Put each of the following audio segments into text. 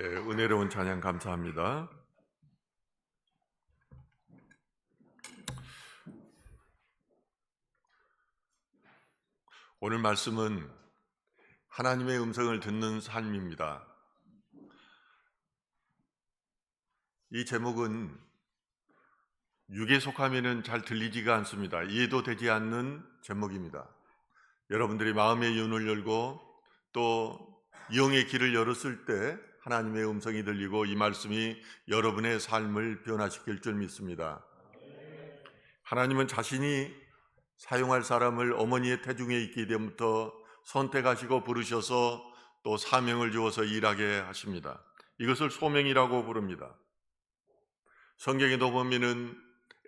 예, 은혜로운 찬양 감사합니다. 오늘 말씀은 하나님의 음성을 듣는 삶입니다. 이 제목은 육에 속하면은 잘 들리지가 않습니다. 이해도 되지 않는 제목입니다. 여러분들이 마음의 눈을 열고 또 영의 길을 열었을 때 하나님의 음성이 들리고 이 말씀이 여러분의 삶을 변화시킬 줄 믿습니다. 하나님은 자신이 사용할 사람을 어머니의 태중에 있게 되부터 선택하시고 부르셔서 또 사명을 주어서 일하게 하십니다. 이것을 소명이라고 부릅니다. 성경에도 보면은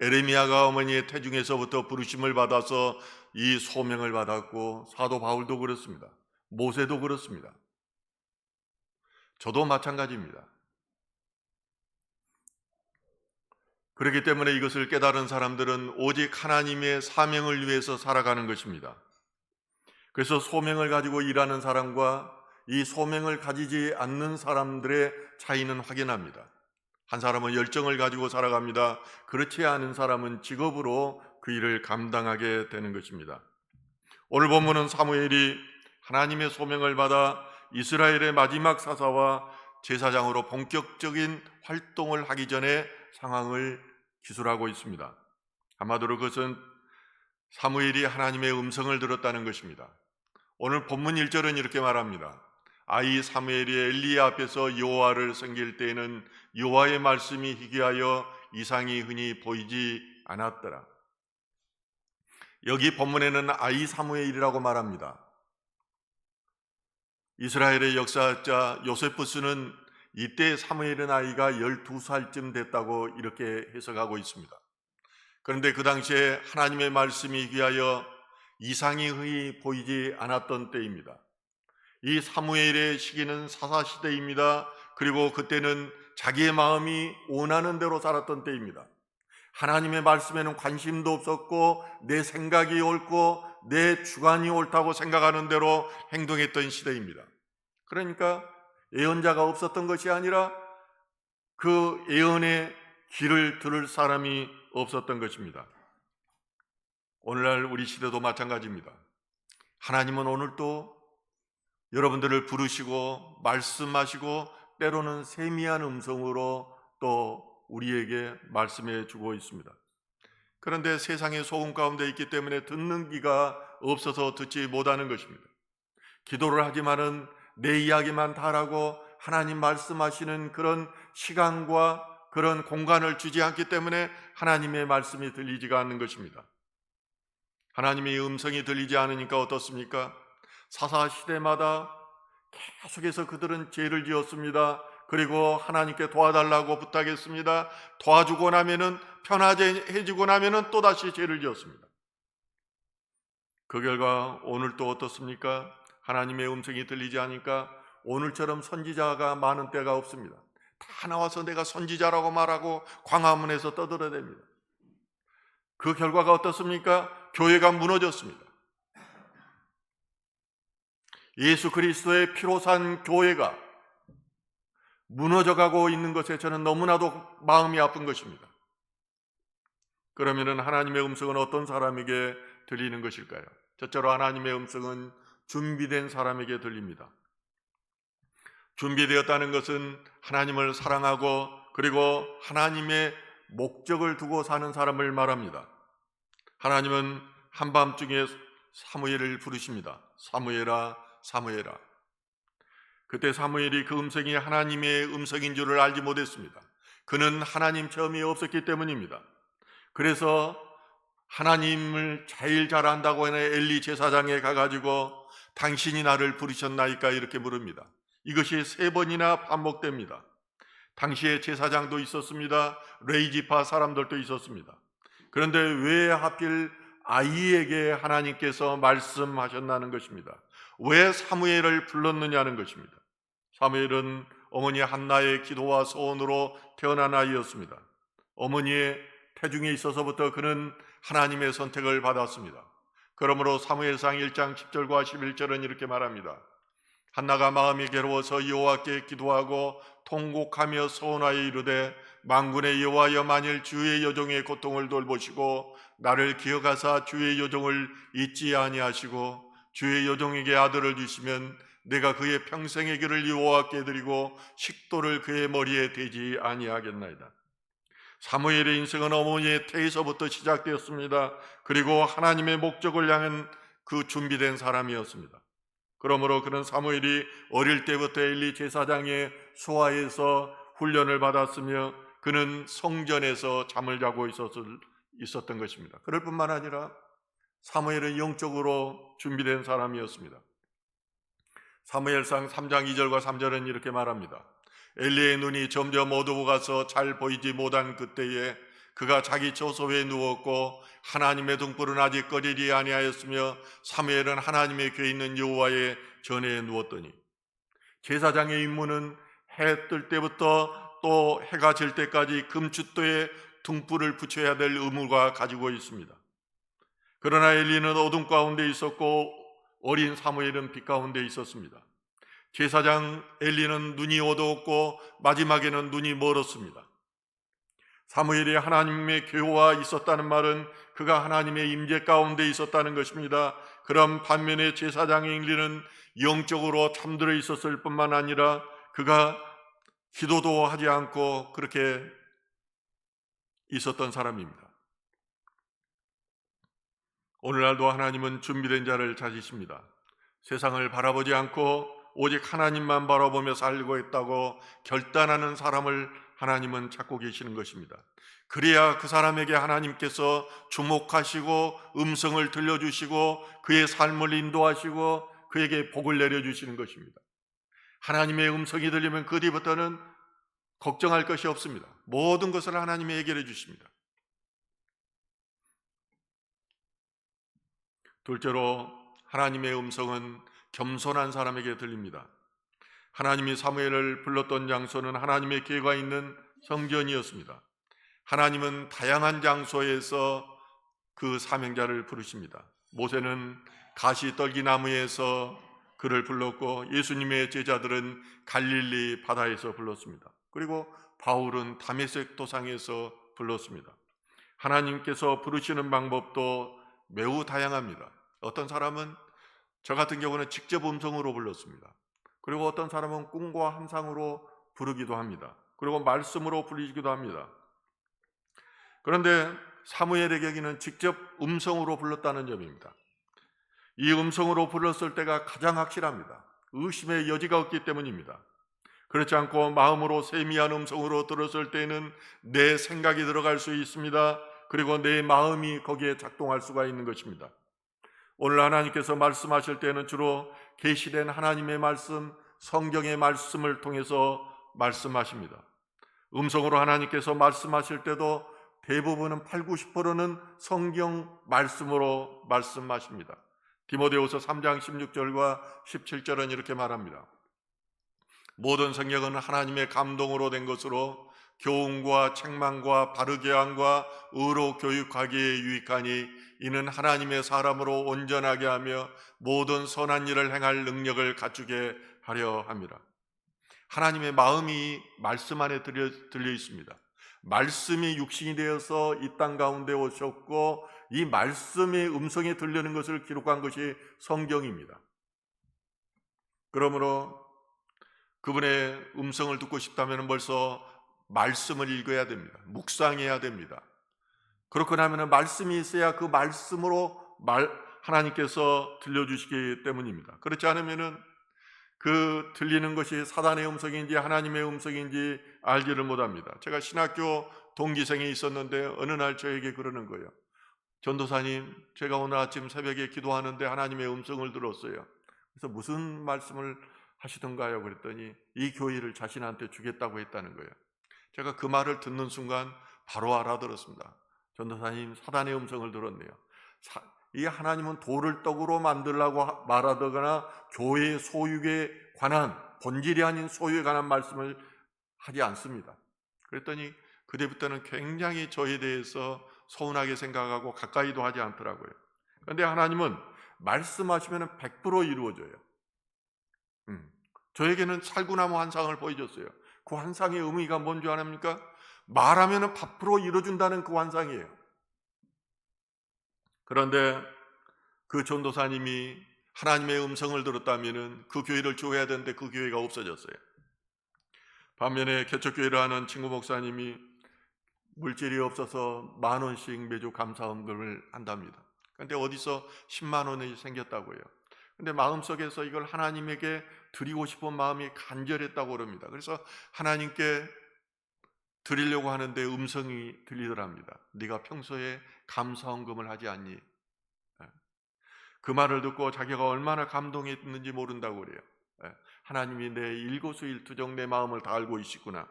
에레미야가 어머니의 태중에서부터 부르심을 받아서 이 소명을 받았고 사도 바울도 그렇습니다. 모세도 그렇습니다. 저도 마찬가지입니다. 그렇기 때문에 이것을 깨달은 사람들은 오직 하나님의 사명을 위해서 살아가는 것입니다. 그래서 소명을 가지고 일하는 사람과 이 소명을 가지지 않는 사람들의 차이는 확연합니다. 한 사람은 열정을 가지고 살아갑니다. 그렇지 않은 사람은 직업으로 그 일을 감당하게 되는 것입니다. 오늘 본문은 사무엘이 하나님의 소명을 받아 이스라엘의 마지막 사사와 제사장으로 본격적인 활동을 하기 전에 상황을 기술하고 있습니다. 아마도로 그것은 사무엘이 하나님의 음성을 들었다는 것입니다. 오늘 본문 1절은 이렇게 말합니다. 아이 사무엘이 엘리야 앞에서 여호와를 섬길 때에는 여호와의 말씀이 희귀하여 이상이 흔히 보이지 않았더라. 여기 본문에는 아이 사무엘이라고 말합니다. 이스라엘의 역사자 요세푸스는 이때 사무엘의 나이가 12살쯤 됐다고 이렇게 해석하고 있습니다. 그런데 그 당시에 하나님의 말씀이 귀하여 이상이 흔히 보이지 않았던 때입니다. 이 사무엘의 시기는 사사 시대입니다. 그리고 그때는 자기의 마음이 원하는 대로 살았던 때입니다. 하나님의 말씀에는 관심도 없었고 내 생각이 옳고 내 주관이 옳다고 생각하는 대로 행동했던 시대입니다. 그러니까 예언자가 없었던 것이 아니라 그 예언의 길을 들을 사람이 없었던 것입니다. 오늘날 우리 시대도 마찬가지입니다. 하나님은 오늘도 여러분들을 부르시고 말씀하시고 때로는 세미한 음성으로 또 우리에게 말씀해 주고 있습니다. 그런데 세상의 소음 가운데 있기 때문에 듣는 귀가 없어서 듣지 못하는 것입니다. 기도를 하지만은 내 이야기만 다라고 하나님 말씀하시는 그런 시간과 그런 공간을 주지 않기 때문에 하나님의 말씀이 들리지가 않는 것입니다. 하나님의 음성이 들리지 않으니까 어떻습니까? 사사 시대마다 계속해서 그들은 죄를 지었습니다. 그리고 하나님께 도와달라고 부탁했습니다. 도와주고 나면은 편해지고 나면은 또 다시 죄를 지었습니다. 그 결과 오늘 또 어떻습니까? 하나님의 음성이 들리지 않으니까 오늘처럼 선지자가 많은 때가 없습니다. 다 나와서 내가 선지자라고 말하고 광화문에서 떠들어댑니다. 그 결과가 어떻습니까? 교회가 무너졌습니다. 예수 그리스도의 피로 산 교회가 무너져가고 있는 것에 저는 너무나도 마음이 아픈 것입니다. 그러면은 하나님의 음성은 어떤 사람에게 들리는 것일까요? 첫째로 하나님의 음성은 준비된 사람에게 들립니다. 준비되었다는 것은 하나님을 사랑하고 그리고 하나님의 목적을 두고 사는 사람을 말합니다. 하나님은 한밤중에 사무엘을 부르십니다. 사무엘아, 사무엘아. 그때 사무엘이 그 음성이 하나님의 음성인 줄을 알지 못했습니다. 그는 하나님 체험이 없었기 때문입니다. 그래서 하나님을 제일 잘 안다고 하는 엘리 제사장에 가가지고 당신이 나를 부르셨나이까 이렇게 물습니다. 이것이 세 번이나 반복됩니다. 당시에 제사장도 있었습니다. 레이지파 사람들도 있었습니다. 그런데 왜 하필 아이에게 하나님께서 말씀하셨나는 것입니다. 왜 사무엘을 불렀느냐는 것입니다. 사무엘은 어머니 한나의 기도와 소원으로 태어난 아이였습니다. 어머니의 태중에 있어서부터 그는 하나님의 선택을 받았습니다. 그러므로 사무엘상 1장 10절과 11절은 이렇게 말합니다. 한나가 마음이 괴로워서 여호와께 기도하고 통곡하며 서원하여 이르되 만군의 여호와여 만일 주의 여종의 고통을 돌보시고 나를 기억하사 주의 여종을 잊지 아니하시고 주의 여종에게 아들을 주시면 내가 그의 평생의 길을 여호와께 드리고 식도를 그의 머리에 대지 아니하겠나이다. 사무엘의 인생은 어머니의 태에서부터 시작되었습니다. 그리고 하나님의 목적을 향한 그 준비된 사람이었습니다. 그러므로 그는 사무엘이 어릴 때부터 엘리 제사장의 수하에서 훈련을 받았으며 그는 성전에서 잠을 자고 있었을, 있었던 것입니다. 그럴 뿐만 아니라 사무엘은 영적으로 준비된 사람이었습니다. 사무엘상 3장 2절과 3절은 이렇게 말합니다. 엘리의 눈이 점점 어두워 가서 잘 보이지 못한 그때에 그가 자기 처소에 누웠고 하나님의 등불은 아직 꺼지지 아니하였으며 사무엘은 하나님의 궤에 있는 여호와의 전에 누웠더니 제사장의 임무는 해 뜰 때부터 또 해가 질 때까지 금춧도에 등불을 붙여야 될 의무가 가지고 있습니다. 그러나 엘리는 어둠 가운데 있었고 어린 사무엘은 빛 가운데 있었습니다. 제사장 엘리는 눈이 어두웠고 마지막에는 눈이 멀었습니다. 사무엘이 하나님의 교와 있었다는 말은 그가 하나님의 임재 가운데 있었다는 것입니다. 그럼 반면에 제사장의 엘리는 영적으로 잠들어 있었을 뿐만 아니라 그가 기도도 하지 않고 그렇게 있었던 사람입니다. 오늘날도 하나님은 준비된 자를 찾으십니다. 세상을 바라보지 않고 오직 하나님만 바라보며 살고 있다고 결단하는 사람을 하나님은 찾고 계시는 것입니다. 그래야 그 사람에게 하나님께서 주목하시고 음성을 들려주시고 그의 삶을 인도하시고 그에게 복을 내려주시는 것입니다. 하나님의 음성이 들리면 그 뒤부터는 걱정할 것이 없습니다. 모든 것을 하나님이 해결해 주십니다. 둘째로 하나님의 음성은 겸손한 사람에게 들립니다. 하나님이 사무엘을 불렀던 장소는 하나님의 계가 있는 성전이었습니다. 하나님은 다양한 장소에서 그 사명자를 부르십니다. 모세는 가시 떨기나무에서 그를 불렀고 예수님의 제자들은 갈릴리 바다에서 불렀습니다. 그리고 바울은 다메섹 도상에서 불렀습니다. 하나님께서 부르시는 방법도 매우 다양합니다. 어떤 사람은 저 같은 경우는 직접 음성으로 불렀습니다. 그리고 어떤 사람은 꿈과 함상으로 부르기도 합니다. 그리고 말씀으로 불리기도 합니다. 그런데 사무엘에게는 직접 음성으로 불렀다는 점입니다. 이 음성으로 불렀을 때가 가장 확실합니다. 의심의 여지가 없기 때문입니다. 그렇지 않고 마음으로 세미한 음성으로 들었을 때는 내 생각이 들어갈 수 있습니다. 그리고 내 마음이 거기에 작동할 수가 있는 것입니다. 오늘 하나님께서 말씀하실 때는 주로 계시된 하나님의 말씀, 성경의 말씀을 통해서 말씀하십니다. 음성으로 하나님께서 말씀하실 때도 대부분은 8, 90%는 성경 말씀으로 말씀하십니다. 디모데후서 3장 16절과 17절은 이렇게 말합니다. 모든 성경은 하나님의 감동으로 된 것으로 교훈과 책망과 바르게 함과 의로 교육하기에 유익하니 이는 하나님의 사람으로 온전하게 하며 모든 선한 일을 행할 능력을 갖추게 하려 합니다. 하나님의 마음이 말씀 안에 들려, 들려 있습니다. 말씀이 육신이 되어서 이 땅 가운데 오셨고 이 말씀의 음성이 들리는 것을 기록한 것이 성경입니다. 그러므로 그분의 음성을 듣고 싶다면 벌써 말씀을 읽어야 됩니다. 묵상해야 됩니다. 그렇고 나면 말씀이 있어야 그 말씀으로 말, 하나님께서 들려주시기 때문입니다. 그렇지 않으면은 그 들리는 것이 사단의 음성인지 하나님의 음성인지 알지를 못합니다. 제가 신학교 동기생이 있었는데 어느 날 저에게 그러는 거예요. 전도사님, 제가 오늘 아침 새벽에 기도하는데 하나님의 음성을 들었어요. 그래서 무슨 말씀을 하시던가요? 그랬더니 이 교회를 자신한테 주겠다고 했다는 거예요. 제가 그 말을 듣는 순간 바로 알아들었습니다. 전도사님 사단의 음성을 들었네요. 사, 이 하나님은 돌을 떡으로 만들라고 말하거나 교회의 소유에 관한 본질이 아닌 소유에 관한 말씀을 하지 않습니다. 그랬더니 그때부터는 굉장히 저에 대해서 서운하게 생각하고 가까이도 하지 않더라고요. 그런데 하나님은 말씀하시면 100% 이루어져요. 음. 저에게는 살구나무 환상을 보여줬어요. 그 환상의 의미가 뭔지 아십니까? 말하면 밥으로 이루어준다는 그 환상이에요. 그런데 그 전도사님이 하나님의 음성을 들었다면 그 교회를 조회해야 되는데 그 교회가 없어졌어요. 반면에 개척교회를 하는 친구 목사님이 물질이 없어서 만 원씩 매주 감사헌금을 한답니다. 근데 어디서 10만 원이 생겼다고요. 근데 마음속에서 이걸 하나님에게 드리고 싶은 마음이 간절했다고 그럽니다. 그래서 하나님께 드리려고 하는데 음성이 들리더랍니다. 네가 평소에 감사헌금을 하지 않니? 예. 그 말을 듣고 자기가 얼마나 감동했는지 모른다고 그래요. 예. 하나님이 내 일거수일투정 내 마음을 다 알고 있시구나.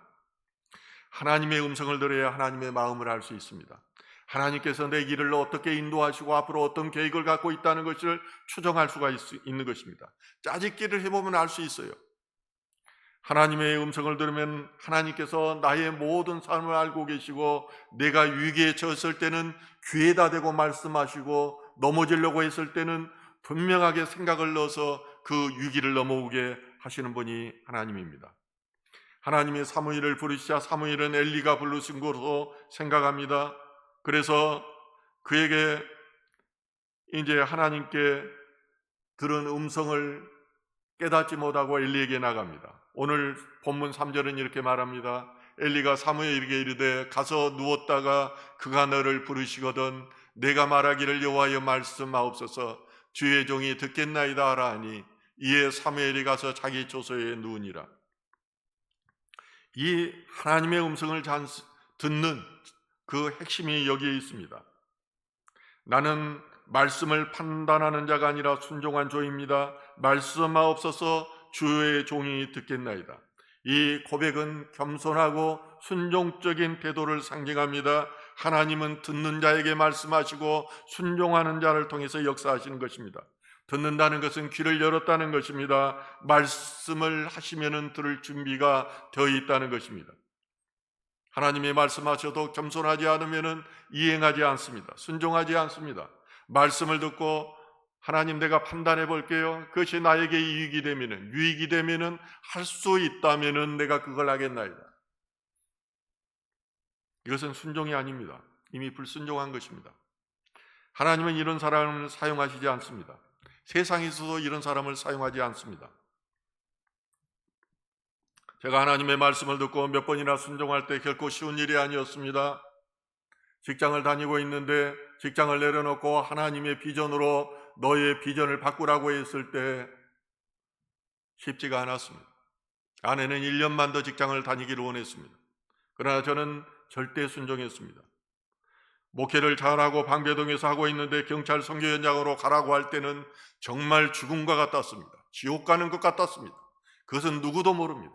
하나님의 음성을 들어야 하나님의 마음을 알 수 있습니다. 하나님께서 내 길을 어떻게 인도하시고 앞으로 어떤 계획을 갖고 있다는 것을 추정할 수가 있, 는 것입니다. 짜집기를 해보면 알 수 있어요. 하나님의 음성을 들으면 하나님께서 나의 모든 삶을 알고 계시고 내가 위기에 처했을 때는 귀에다 대고 말씀하시고 넘어지려고 했을 때는 분명하게 생각을 넣어서 그 위기를 넘어오게 하시는 분이 하나님입니다. 하나님의 사무엘을 부르시자 사무엘은 엘리가 부르신 것으로 생각합니다. 그래서 그에게 이제 하나님께 들은 음성을 깨닫지 못하고 엘리에게 나갑니다. 오늘 본문 3절은 이렇게 말합니다. 엘리가 사무엘에게 이르되 가서 누웠다가 그가 너를 부르시거든 내가 말하기를 여호와여 말씀하옵소서 주의 종이 듣겠나이다 하라 하니 이에 사무엘이 가서 자기 조소에 누우니라. 이 하나님의 음성을 듣는 그 핵심이 여기에 있습니다. 나는 말씀을 판단하는 자가 아니라 순종한 조입니다. 말씀하옵소서 주의 종이 듣겠나이다. 이 고백은 겸손하고 순종적인 태도를 상징합니다. 하나님은 듣는 자에게 말씀하시고 순종하는 자를 통해서 역사하시는 것입니다. 듣는다는 것은 귀를 열었다는 것입니다. 말씀을 하시면은 들을 준비가 되어 있다는 것입니다. 하나님의 말씀하셔도 겸손하지 않으면 이행하지 않습니다. 순종하지 않습니다. 말씀을 듣고 하나님 내가 판단해 볼게요. 그것이 나에게 이익이 되면은 유익이 되면은 할 수 있다면은 내가 그걸 하겠나이다. 이것은 순종이 아닙니다. 이미 불순종한 것입니다. 하나님은 이런 사람을 사용하시지 않습니다. 세상에서도 이런 사람을 사용하지 않습니다. 제가 하나님의 말씀을 듣고 몇 번이나 순종할 때 결코 쉬운 일이 아니었습니다. 직장을 다니고 있는데 직장을 내려놓고 하나님의 비전으로 너의 비전을 바꾸라고 했을 때 쉽지가 않았습니다. 아내는 1년만 더 직장을 다니기를 원했습니다. 그러나 저는 절대 순종했습니다. 목회를 잘하고 방배동에서 하고 있는데 경찰 선교 현장으로 가라고 할 때는 정말 죽음과 같았습니다. 지옥 가는 것 같았습니다. 그것은 누구도 모릅니다.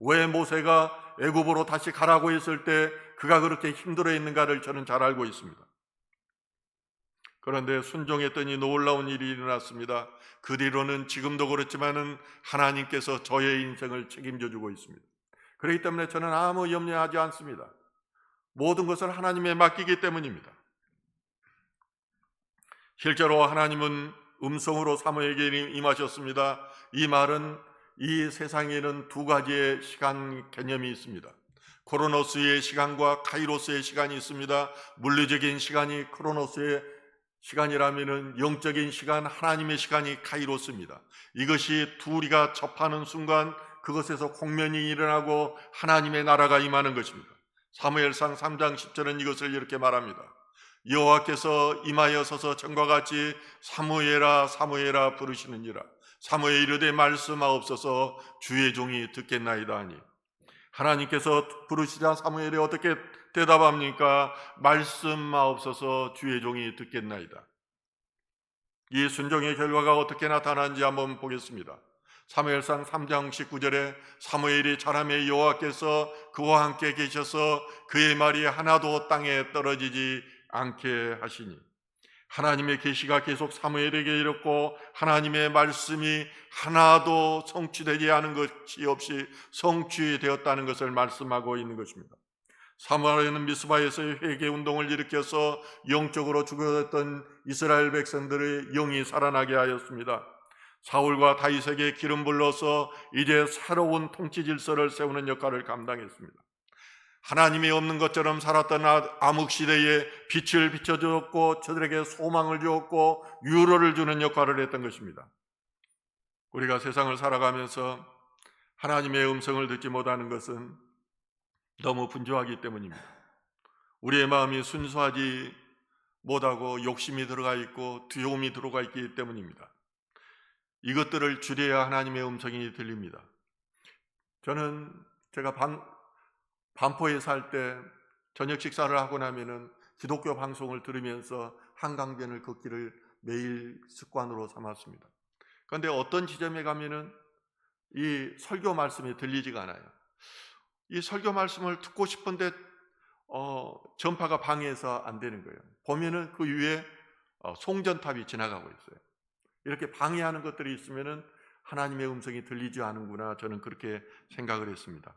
왜 모세가 애굽으로 다시 가라고 했을 때 그가 그렇게 힘들어 했는가를 저는 잘 알고 있습니다. 그런데 순종했더니 놀라운 일이 일어났습니다. 그 뒤로는 지금도 그렇지만은 하나님께서 저의 인생을 책임져 주고 있습니다. 그렇기 때문에 저는 아무 염려하지 않습니다. 모든 것을 하나님에 맡기기 때문입니다. 실제로 하나님은 음성으로 사무에게 임하셨습니다. 이 말은 이 세상에는 두 가지의 시간 개념이 있습니다. 코로노스의 시간과 카이로스의 시간이 있습니다. 물리적인 시간이 크로노스의 시간이라면은 영적인 시간, 하나님의 시간이 카이로스입니다. 이것이 둘이가 접하는 순간 그것에서 공면이 일어나고 하나님의 나라가 임하는 것입니다. 사무엘상 3장 10절은 이것을 이렇게 말합니다. 여호와께서 임하여 서서 전과 같이 사무엘아 사무엘아 부르시느니라. 사무엘 이르되 말씀하옵소서 주의 종이 듣겠나이다 하니 하나님께서 부르시자 사무엘이 어떻게 대답합니까? 말씀하옵소서 주의 종이 듣겠나이다. 이 순종의 결과가 어떻게 나타나는지 한번 보겠습니다. 사무엘상 3장 19절에 사무엘이 자람의 여호와께서 그와 함께 계셔서 그의 말이 하나도 땅에 떨어지지 않게 하시니 하나님의 계시가 계속 사무엘에게 이르고 하나님의 말씀이 하나도 성취되지 않은 것이 없이 성취되었다는 것을 말씀하고 있는 것입니다. 사무엘은 미스바에서 회개 운동을 일으켜서 영적으로 죽어졌던 이스라엘 백성들의 영이 살아나게 하였습니다. 사울과 다윗에게 기름 불러서 이제 새로운 통치 질서를 세우는 역할을 감당했습니다. 하나님이 없는 것처럼 살았던 아- 암흑 시대에 빛을 비춰주었고 저들에게 소망을 주었고 유로를 주는 역할을 했던 것입니다. 우리가 세상을 살아가면서 하나님의 음성을 듣지 못하는 것은 너무 분주하기 때문입니다. 우리의 마음이 순수하지 못하고 욕심이 들어가 있고 두려움이 들어가 있기 때문입니다. 이것들을 줄여야 하나님의 음성이 들립니다. 저는 제가 반, 반포에 살 때 저녁 식사를 하고 나면은 기독교 방송을 들으면서 한강변을 걷기를 매일 습관으로 삼았습니다. 그런데 어떤 지점에 가면은 이 설교 말씀이 들리지가 않아요. 이 설교 말씀을 듣고 싶은데 어, 전파가 방해해서 안 되는 거예요. 보면은 그 위에 어, 송전탑이 지나가고 있어요. 이렇게 방해하는 것들이 있으면은 하나님의 음성이 들리지 않는구나 저는 그렇게 생각을 했습니다.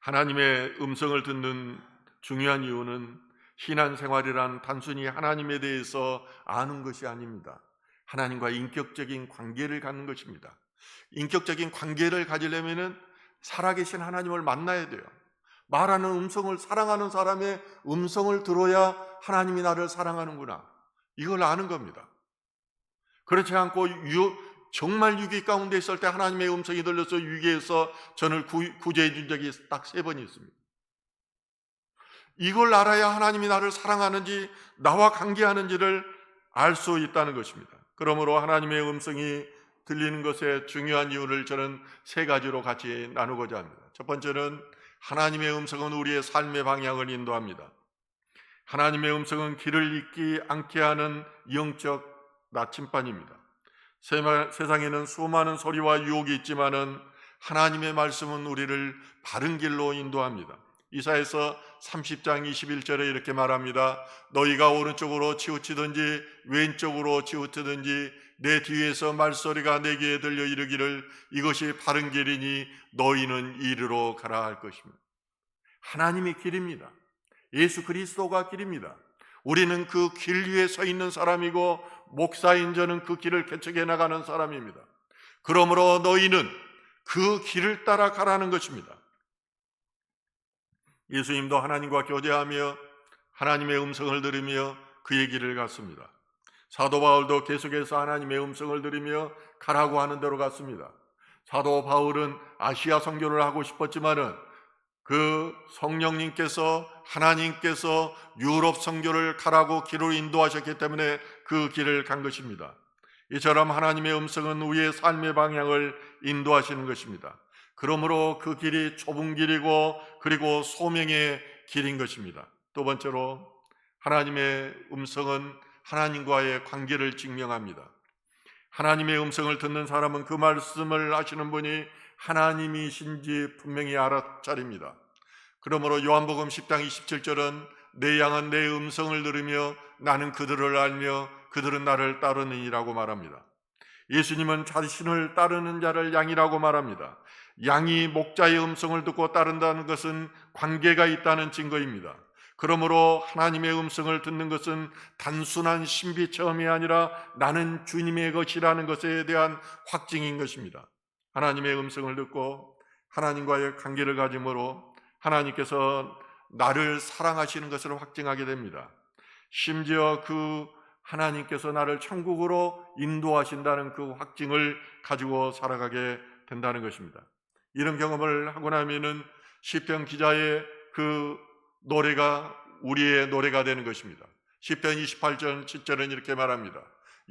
하나님의 음성을 듣는 중요한 이유는 신앙 생활이란 단순히 하나님에 대해서 아는 것이 아닙니다. 하나님과 인격적인 관계를 갖는 것입니다. 인격적인 관계를 가지려면은 살아계신 하나님을 만나야 돼요. 말하는 음성을 사랑하는 사람의 음성을 들어야 하나님이 나를 사랑하는구나. 이걸 아는 겁니다. 그렇지 않고 유, 정말 위기 가운데 있을 때 하나님의 음성이 들려서 위기에서 저를 구, 구제해 준 적이 딱 세번 있습니다. 이걸 알아야 하나님이 나를 사랑하는지 나와 관계하는지를 알 수 있다는 것입니다. 그러므로 하나님의 음성이 들리는 것의 중요한 이유를 저는 세 가지로 같이 나누고자 합니다. 첫 번째는 하나님의 음성은 우리의 삶의 방향을 인도합니다. 하나님의 음성은 길을 잃지 않게 하는 영적 나침반입니다. 세상에는 수많은 소리와 유혹이 있지만은 하나님의 말씀은 우리를 바른 길로 인도합니다. 이사에서 30장 21절에 이렇게 말합니다. 너희가 오른쪽으로 치우치든지 왼쪽으로 치우치든지 내 뒤에서 말소리가 내게 들려 이르기를 이것이 바른 길이니 너희는 이리로 가라 할 것입니다. 하나님의 길입니다. 예수 그리스도가 길입니다. 우리는 그 길 위에 서 있는 사람이고 목사인 저는 그 길을 개척해 나가는 사람입니다. 그러므로 너희는 그 길을 따라 가라는 것입니다. 예수님도 하나님과 교제하며 하나님의 음성을 들으며 그의 길을 갔습니다. 사도 바울도 계속해서 하나님의 음성을 들으며 가라고 하는 대로 갔습니다. 사도 바울은 아시아 선교를 하고 싶었지만은 그 성령님께서 하나님께서 유럽 선교를 가라고 길을 인도하셨기 때문에 그 길을 간 것입니다. 이처럼 하나님의 음성은 우리의 삶의 방향을 인도하시는 것입니다. 그러므로 그 길이 좁은 길이고 그리고 소명의 길인 것입니다. 두 번째로 하나님의 음성은 하나님과의 관계를 증명합니다. 하나님의 음성을 듣는 사람은 그 말씀을 하시는 분이 하나님이신지 분명히 알아차립니다. 그러므로 요한복음 10장 27절은 내 양은 내 음성을 들으며 나는 그들을 알며 그들은 나를 따르느니라고 말합니다. 예수님은 자신을 따르는 자를 양이라고 말합니다. 양이 목자의 음성을 듣고 따른다는 것은 관계가 있다는 증거입니다. 그러므로 하나님의 음성을 듣는 것은 단순한 신비 체험이 아니라 나는 주님의 것이라는 것에 대한 확증인 것입니다. 하나님의 음성을 듣고 하나님과의 관계를 가짐으로 하나님께서 나를 사랑하시는 것을 확증하게 됩니다. 심지어 그 하나님께서 나를 천국으로 인도하신다는 그 확증을 가지고 살아가게 된다는 것입니다. 이런 경험을 하고 나면은 시편 기자의 그 노래가 우리의 노래가 되는 것입니다. 시편 28절 7절은 이렇게 말합니다.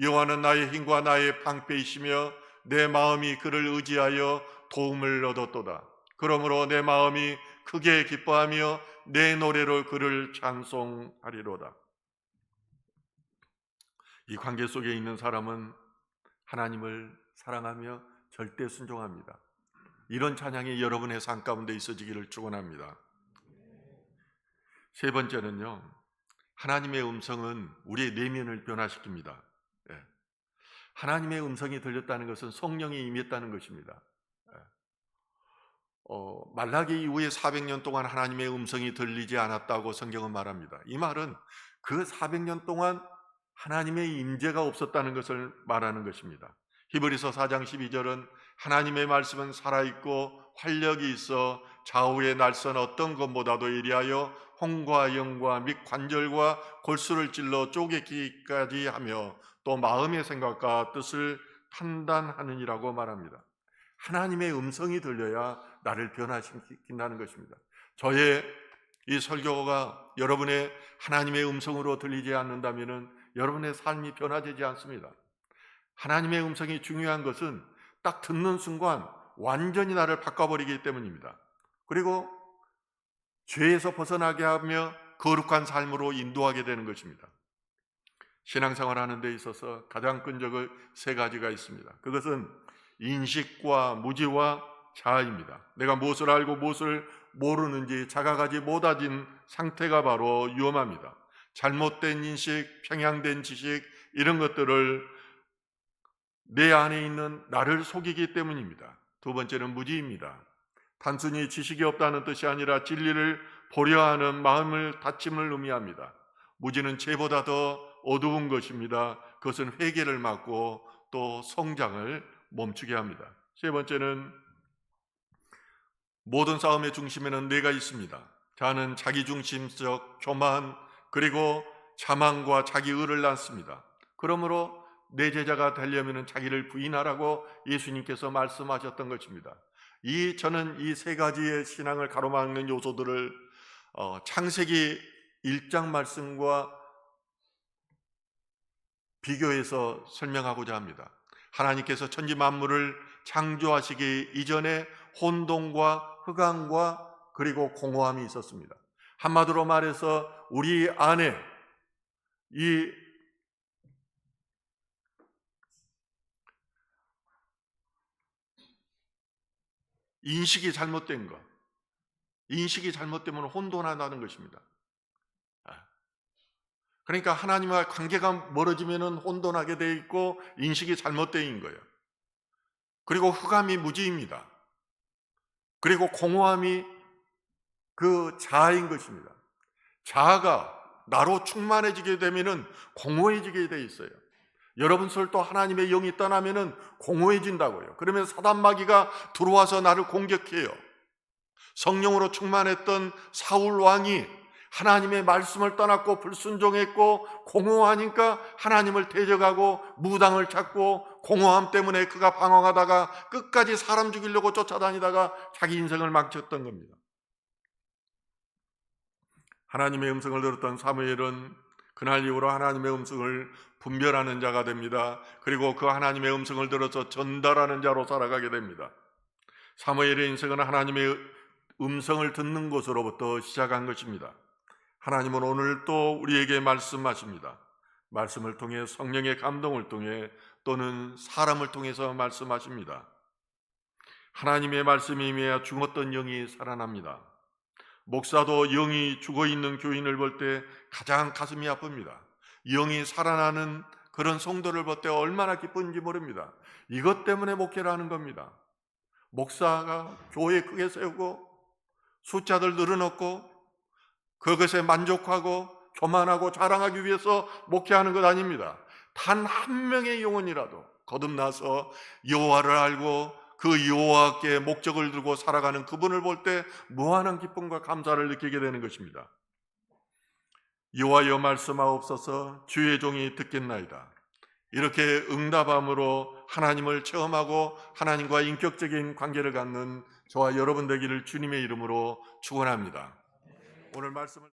여호와는 나의 힘과 나의 방패이시며 내 마음이 그를 의지하여 도움을 얻었도다. 그러므로 내 마음이 크게 기뻐하며 내 노래로 그를 찬송하리로다. 이 관계 속에 있는 사람은 하나님을 사랑하며 절대 순종합니다. 이런 찬양이 여러분의 삶 가운데 있어지기를 축원합니다. 세 번째는요. 하나님의 음성은 우리의 내면을 변화시킵니다. 예. 하나님의 음성이 들렸다는 것은 성령이 임했다는 것입니다. 예. 어, 말라기 이후에 400년 동안 하나님의 음성이 들리지 않았다고 성경은 말합니다. 이 말은 그 400년 동안 하나님의 임재가 없었다는 것을 말하는 것입니다. 히브리서 4장 12절은 하나님의 말씀은 살아있고 활력이 있어 좌우의 날선 어떤 것보다도 이리하여 홍과 영과 및 관절과 골수를 찔러 쪼개기까지 하며 또 마음의 생각과 뜻을 판단하느니라고 말합니다. 하나님의 음성이 들려야 나를 변화시킨다는 것입니다. 저의 이 설교가 여러분의 하나님의 음성으로 들리지 않는다면 여러분의 삶이 변화되지 않습니다. 하나님의 음성이 중요한 것은 딱 듣는 순간 완전히 나를 바꿔버리기 때문입니다. 그리고 죄에서 벗어나게 하며 거룩한 삶으로 인도하게 되는 것입니다. 신앙생활 하는 데 있어서 가장 큰 적은 세 가지가 있습니다. 그것은 인식과 무지와 자아입니다. 내가 무엇을 알고 무엇을 모르는지 자각하지 못하진 상태가 바로 위험합니다. 잘못된 인식, 평양된 지식 이런 것들을 내 안에 있는 나를 속이기 때문입니다. 두 번째는 무지입니다. 단순히 지식이 없다는 뜻이 아니라 진리를 보려 하는 마음을 다짐을 의미합니다. 무지는 죄보다 더 어두운 것입니다. 그것은 회개를 막고 또 성장을 멈추게 합니다. 세 번째는 모든 싸움의 중심에는 내가 있습니다. 자는 자기 중심적 교만 그리고 자만과 자기 의를 낳습니다. 그러므로 내 제자가 되려면 자기를 부인하라고 예수님께서 말씀하셨던 것입니다. 이 저는 이 세 가지의 신앙을 가로막는 요소들을 어, 창세기 1장 말씀과 비교해서 설명하고자 합니다. 하나님께서 천지 만물을 창조하시기 이전에 혼돈과 흑암과 그리고 공허함이 있었습니다. 한마디로 말해서 우리 안에 이 인식이 잘못된 것, 인식이 잘못되면 혼돈하다는 것입니다. 아. 그러니까 하나님과 관계가 멀어지면 혼돈하게 돼 있고 인식이 있는 거예요. 그리고 흑암이 무지입니다. 그리고 공허함이 그 자아인 것입니다. 자아가 나로 충만해지게 되면은 공허해지게 돼 있어요. 여러분 설도 하나님의 영이 떠나면은 공허해진다고요. 그러면 사단 마귀가 들어와서 나를 공격해요. 성령으로 충만했던 사울 왕이 하나님의 말씀을 떠났고 불순종했고 공허하니까 하나님을 대적하고 무당을 찾고 공허함 때문에 그가 방황하다가 끝까지 사람 죽이려고 쫓아다니다가 자기 인생을 망쳤던 겁니다. 하나님의 음성을 들었던 사무엘은 그날 이후로 하나님의 음성을 분별하는 자가 됩니다. 그리고 그 하나님의 음성을 들어서 전달하는 자로 살아가게 됩니다. 사무엘의 인생은 하나님의 음성을 듣는 것으로부터 시작한 것입니다. 하나님은 오늘 또 우리에게 말씀하십니다. 말씀을 통해 성령의 감동을 통해 또는 사람을 통해서 말씀하십니다. 하나님의 말씀이 임해야 죽었던 영이 살아납니다. 목사도 영이 죽어 있는 교인을 볼 때 가장 가슴이 아픕니다. 영이 살아나는 그런 성도를 볼 때 얼마나 기쁜지 모릅니다. 이것 때문에 목회를 하는 겁니다. 목사가 교회 크게 세우고 숫자들 늘어놓고 그것에 만족하고 교만하고 자랑하기 위해서 목회하는 것 아닙니다. 단 한 명의 영혼이라도 거듭나서 여호와를 알고 그 여호와께 목적을 두고 살아가는 그분을 볼 때 무한한 기쁨과 감사를 느끼게 되는 것입니다. 여호와여 말씀하옵소서 주의 종이 듣겠나이다. 이렇게 응답함으로 하나님을 체험하고 하나님과 인격적인 관계를 갖는 저와 여러분 되기를 주님의 이름으로 축원합니다. 오늘 말씀을